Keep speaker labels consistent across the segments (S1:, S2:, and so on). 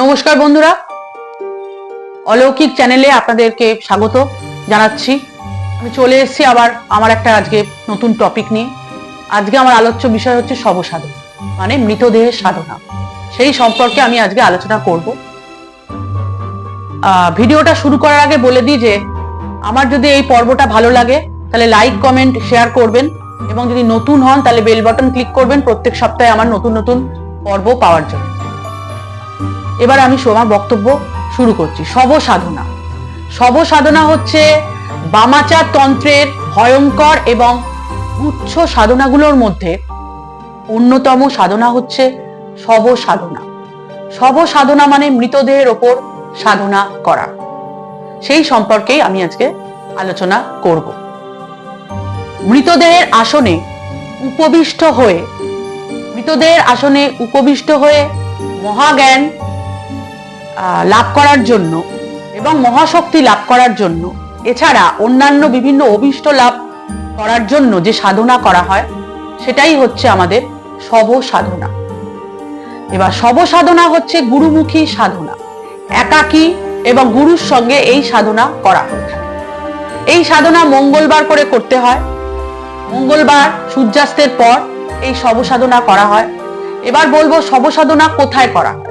S1: নমস্কার বন্ধুরা। অলৌকিক চ্যানেলে আপনাদেরকে স্বাগত জানাচ্ছি। আমি চলে এসেছি আবার আমার একটা আজকে নতুন টপিক নিয়ে। আজকে আমার আলোচ্য বিষয় হচ্ছে শবসাধন মানে মৃতদেহের সাধনা। সেই সম্পর্কে আমি আজকে আলোচনা করব। ভিডিওটা শুরু করার আগে বলে দিই যে, আমার যদি এই পর্বটা ভালো লাগে, তাহলে লাইক কমেন্ট শেয়ার করবেন। এবং যদি নতুন হন, তাহলে বেল বাটন ক্লিক করবেন। প্রত্যেক সপ্তাহে আমার নতুন নতুন পর্ব পাওয়ার জন্য। এবার আমি আমার বক্তব্য শুরু করছি। শব সাধনা শব সাধনা হচ্ছে বামাচার তন্ত্রের ভয়ঙ্কর এবং উচ্চ সাধনাগুলোর মধ্যে অন্যতম সাধনা হচ্ছে শব সাধনা শব সাধনা মানে মৃতদেহের ওপর সাধনা করা। সেই সম্পর্কেই আমি আজকে আলোচনা করব। মৃতদেহের আসনে উপবিষ্ট হয়ে, মৃতদেহের আসনে উপবিষ্ট হয়ে মহাজ্ঞান লাভ করার জন্য এবং মহাশক্তি লাভ করার জন্য, এছাড়া অন্যান্য বিভিন্ন অভিষ্ট লাভ করার জন্য যে সাধনা করা হয়, সেটাই হচ্ছে আমাদের শব সাধনা। এবার শব সাধনা হচ্ছে গুরুমুখী সাধনা, একাকী এবং গুরুর সঙ্গে এই সাধনা করা। এই সাধনা মঙ্গলবার করে করতে হয়, মঙ্গলবার সূর্যাস্তের পর এই শব সাধনা করা হয়। এবার বলব শব সাধনা কোথায় করা হয়?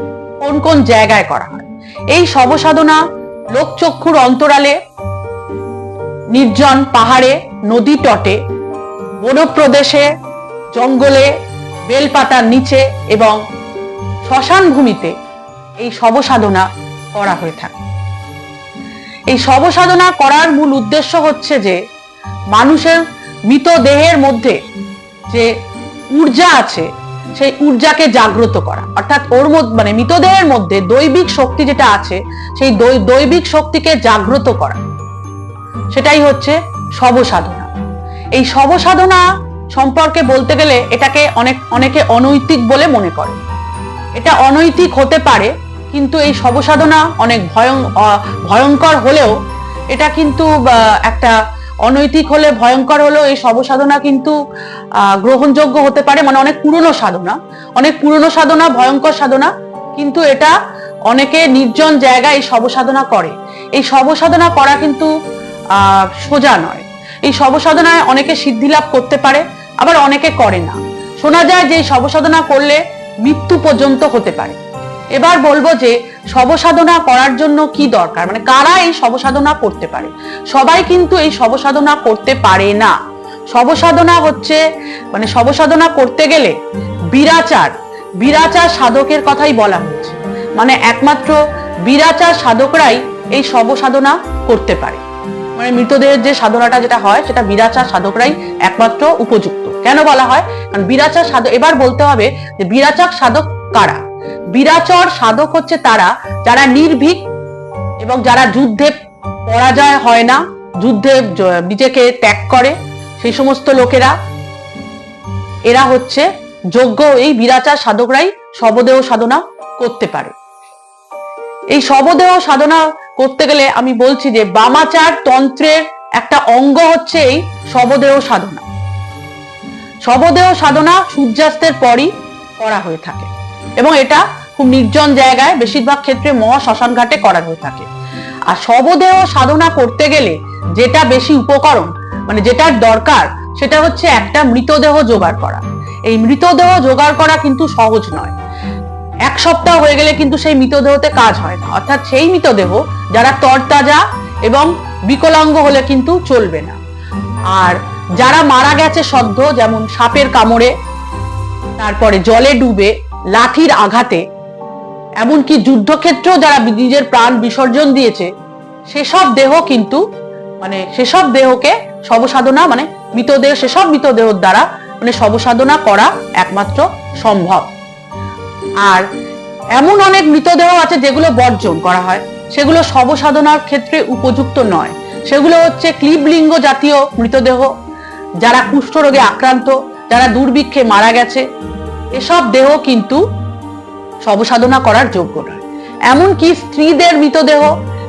S1: কোন কোন জায়গায় করা হয়। এই শবসাধনা লোকচক্ষুর অন্তরালে, নির্জন পাহাড়ে, নদী তটে, বনপ্রদেশে, জঙ্গলে, বেলপাতার নিচে এবং শ্মশান ভূমিতে এই শব সাধনা করা হয়ে থাকে। এই শব সাধনা করার মূল উদ্দেশ্য হচ্ছে যে, মানুষের মৃত দেহের মধ্যে যে ঊর্জা আছে সেই ঊর্জাকে জাগ্রত করা। অর্থাৎ ওর মধ্যে মানে মৃতদেহের মধ্যে দৈবিক শক্তি যেটা আছে, সেই দৈবিক শক্তিকে জাগ্রত করা। সেটাই হচ্ছে শব সাধনা এই শব সাধনা সম্পর্কে বলতে গেলে এটাকে অনেক অনেকে অনৈতিক বলে মনে করে। এটা অনৈতিক হতে পারে, কিন্তু এই শব সাধনা অনেক ভয়ঙ্কর হলেও এটা কিন্তু একটা অনৈতিক হলে ভয়ঙ্কর হলেও এই শব সাধনা কিন্তু গ্রহণযোগ্য হতে পারে মানে অনেক পুরনো সাধনা, অনেক পুরনো সাধনা, ভয়ঙ্কর সাধনা, কিন্তু এটা অনেকে নির্জন জায়গায় এই শব সাধনা করে। এই শব সাধনা করা কিন্তু সোজা নয়। এই শব সাধনায় অনেকে সিদ্ধি লাভ করতে পারে, আবার অনেকে করে না। শোনা যায় যে এই শব সাধনা করলে মৃত্যু পর্যন্ত হতে পারে। এবার বলব যে শব সাধনা করার জন্য কি দরকার? মানে কারা এই শব সাধনা করতে পারে? সবাই কিন্তু এই শব সাধনা করতে পারে না। শব সাধনা হচ্ছে মানে শব সাধনা করতে গেলে বিরাচার বিরাচার সাধকের কথাই বলা হচ্ছে। মানে একমাত্র বিরাচার সাধকরাই এই শব সাধনা করতে পারে। মানে মৃতদেহের যে সাধনাটা যেটা হয়, সেটা বিরাচার সাধকরাই একমাত্র উপযুক্ত। কেন বলা হয়? কারণ বিরাচার সাধক এবার বলতে হবে যে বিরাচার সাধক কারা? বিরাচর সাধক হচ্ছে তারা, যারা নির্ভীক এবং যারা যুদ্ধে পরাজয় হয় না, যুদ্ধে নিজেকে ত্যাগ করে, সেই সমস্ত লোকেরা, এরা হচ্ছে যোগ্য, এই বিরাচার সাধকরাই শবদেহ সাধনা করতে পারে। এই শবদেহ সাধনা করতে গেলে আমি বলছি যে বামাচার তন্ত্রের একটা অঙ্গ হচ্ছে এই শবদেহ সাধনা। শবদেহ সাধনা সূর্যাস্তের পরই করা হয়ে থাকে। এবং এটা খুব নির্জন জায়গায় বেশিরভাগ ক্ষেত্রে মহা শ্মশান ঘাটে করা হয়ে থাকে। আর শবদেহ সাধনা করতে গেলে যেটা বেশি উপকরণ মানে যেটার দরকার, সেটা হচ্ছে একটা মৃতদেহ জোগাড় করা। এই মৃতদেহ জোগাড় করা কিন্তু সহজ নয়। এক সপ্তাহ হয়ে গেলে কিন্তু সেই মৃতদেহতে কাজ হয় না। অর্থাৎ সেই মৃতদেহ যারা তরতাজা এবং বিকলাঙ্গ হলে কিন্তু চলবে না। আর যারা মারা গেছে সদ্য, যেমন সাপের কামড়ে, তারপরে জলে ডুবে লাঠির আঘাতে। এমনকি যুদ্ধক্ষেত্রেও যারা নিজের প্রাণ বিসর্জন দিয়েছে, সেসব দেহ কিন্তু মানে সেসব দেহকে শবসাধনা মানে মৃতদেহ, সেসব মৃতদেহ দ্বারা মানে শবসাধনা করা একমাত্র সম্ভব। আর এমন অনেক মৃতদেহ আছে যেগুলো বর্জন করা হয়। সেগুলো শবসাধনার ক্ষেত্রে উপযুক্ত নয়। সেগুলো হচ্ছে ক্লিবলিঙ্গ জাতীয় মৃতদেহ, যারা কুষ্ঠরোগে আক্রান্ত, যারা দুর্ভিক্ষে মারা গেছে এসব দেহ কিন্তু শবসাধনা করার যোগ্য নয়। এমনকি স্ত্রীদের মৃতদেহ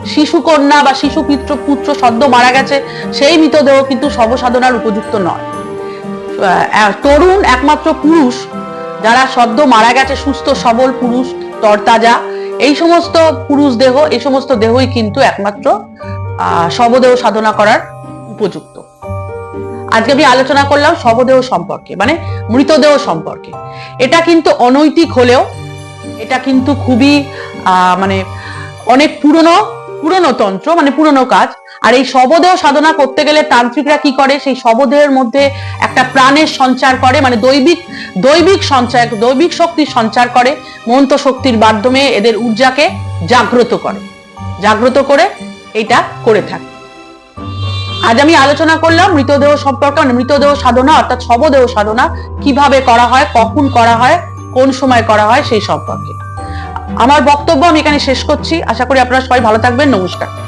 S1: শিশু কন্যা বা শিশু পুত্র পুত্র সদ্য মারা গেছে সেই মৃতদেহ কিন্তু শবসাধনার উপযুক্ত নয়। তরুণ একমাত্র পুরুষ যারা সদ্য মারা গেছে সুস্থ সবল পুরুষ তরতাজা এই সমস্ত পুরুষ দেহ এই সমস্ত দেহই কিন্তু একমাত্র আহ, শবদেহ সাধনা করার উপযুক্ত। আজকে আমি আলোচনা করলাম শবদেহ সম্পর্কে মানে মৃতদেহ সম্পর্কে। এটা কিন্তু অনৈতিক হলেও, এটা কিন্তু খুবই মানে অনেক পুরনো পুরনো তন্ত্র মানে পুরনো কাজ। আর এই শবদেহ সাধনা করতে গেলে তান্ত্রিকরা কি করে? সেই শবদেহের মধ্যে একটা প্রাণের সঞ্চার করে মানে দৈবিক দৈবিক সঞ্চার, দৈবিক শক্তির সঞ্চার করে, মন্ত্র শক্তির মাধ্যমে এদের ঊর্জাকে জাগ্রত করে। জাগ্রত করে এটা করে থাকে। আজ আমি আলোচনা করলাম মৃতদেহ সম্পর্কে মানে মৃতদেহ সাধনা, অর্থাৎ শবদেহ সাধনা, কীভাবে করা হয়, কখন করা হয়, কোন সময় করা হয়, সেই সম্পর্কে। আমার বক্তব্য আমি এখানে শেষ করছি। আশা করি আপনারা সবাই ভালো থাকবেন। নমস্কার।